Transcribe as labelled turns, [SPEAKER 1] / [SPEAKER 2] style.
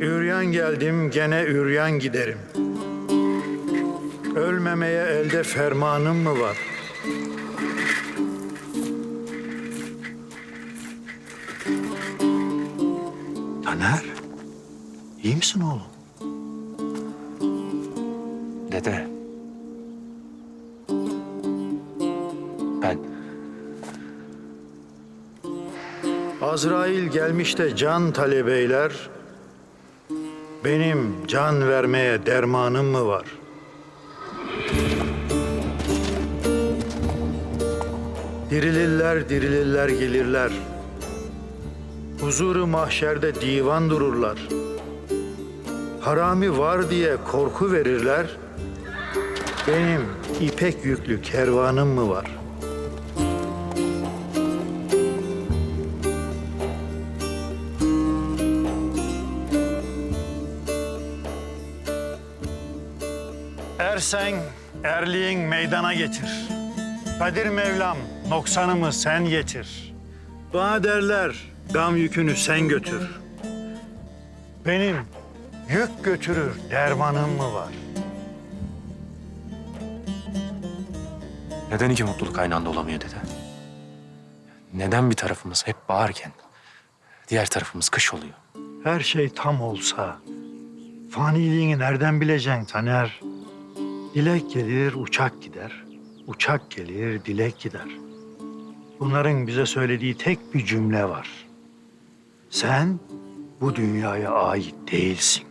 [SPEAKER 1] Üryan geldim gene üryan giderim. Ölmemeye elde fermanım mı var? Taner, iyi misin oğlum?
[SPEAKER 2] Dede. Ben
[SPEAKER 1] Azrail gelmiş de can talebeyler. Benim can vermeye dermanım mı var? Dirilirler, dirilirler, gelirler. Huzuru mahşerde divan dururlar. Harami var diye korku verirler. Benim ipek yüklü kervanım mı var? Ersen erliğin meydana getir. Kadir Mevlam noksanımı sen getir. Bana derler gam yükünü sen götür. Benim yük götürür dermanım mı var?
[SPEAKER 2] neden iki mutluluk aynı anda olamıyor dede? Neden bir tarafımız hep bağırken diğer tarafımız kış oluyor?
[SPEAKER 1] Her şey tam olsa faniliğini nereden bileceksin Taner? Dilek gelir, uçak gider. Uçak gelir, dilek gider. Bunların bize söylediği tek bir cümle var. Sen bu dünyaya ait değilsin.